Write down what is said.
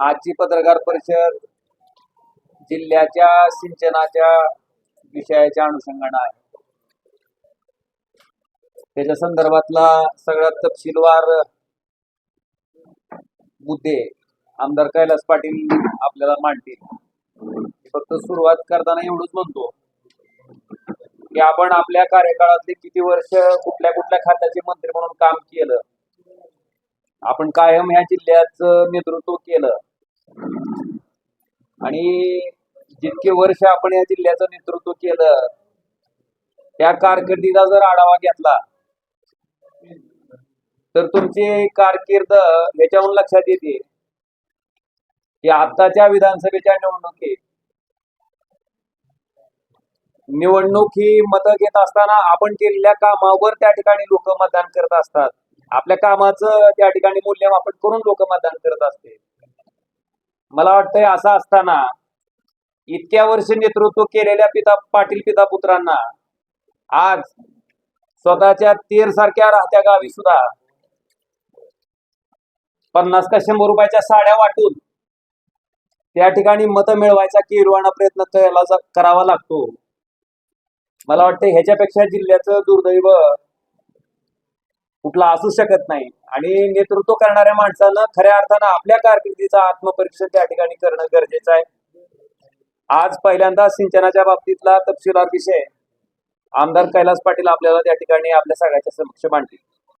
आजची पत्रकार परिषद जिल्ह्याच्या सिंचनाच्या विषयाच्या अनुषंगानं आहे. त्याच्या संदर्भातला सगळ्यात तपशीलवार मुद्दे आमदार कैलास पाटील आपल्याला मांडतील. फक्त सुरुवात करताना एवढंच म्हणतो की आपण आपल्या कार्यकाळातले किती वर्ष कुठल्या कुठल्या खात्याचे मंत्री म्हणून काम केलं आपण कायम ह्या जिल्ह्याचं नेतृत्व केलं आणि जितके वर्ष आपण या जिल्ह्याचं नेतृत्व केलं त्या कारकिर्दीचा जर आढावा घेतला तर तुमची कारकीर्द ह्याच्याहून लक्षात येते की आताच्या विधानसभेच्या निवडणुकीत निवडणूक ही मतं घेत असताना आपण केलेल्या कामावर त्या ठिकाणी लोक मतदान करत असतात. आपल्या कामाचं त्या ठिकाणी मूल्यमापन करून लोक मतदान करत असते मला वाटतंय असं असताना इतक्या वर्ष नेतृत्व केलेल्या पिता पाटील पिता पुत्रांना आज स्वतःच्या तेर सारख्या राहत्या गावी सुद्धा पन्नास का शंभर रुपयाच्या साड्या वाटून त्या ठिकाणी मतं मिळवायचा किरवाणा प्रयत्न करावा लागतो. मला वाटतं ह्याच्यापेक्षा जिल्ह्याचं दुर्दैव कुठला असू शकत नाही. आणि नेतृत्व करणाऱ्या माणसानं खऱ्या अर्थानं आपल्या कारकिर्दीचा आत्मपरीक्षण त्या ठिकाणी करणं गरजेचं आहे. आज पहिल्यांदा सिंचनाच्या बाबतीतला तपशीलवार विषय आमदार कैलास पाटील आपल्याला त्या ठिकाणी आपल्या सगळ्याच्या समक्ष मांडतील.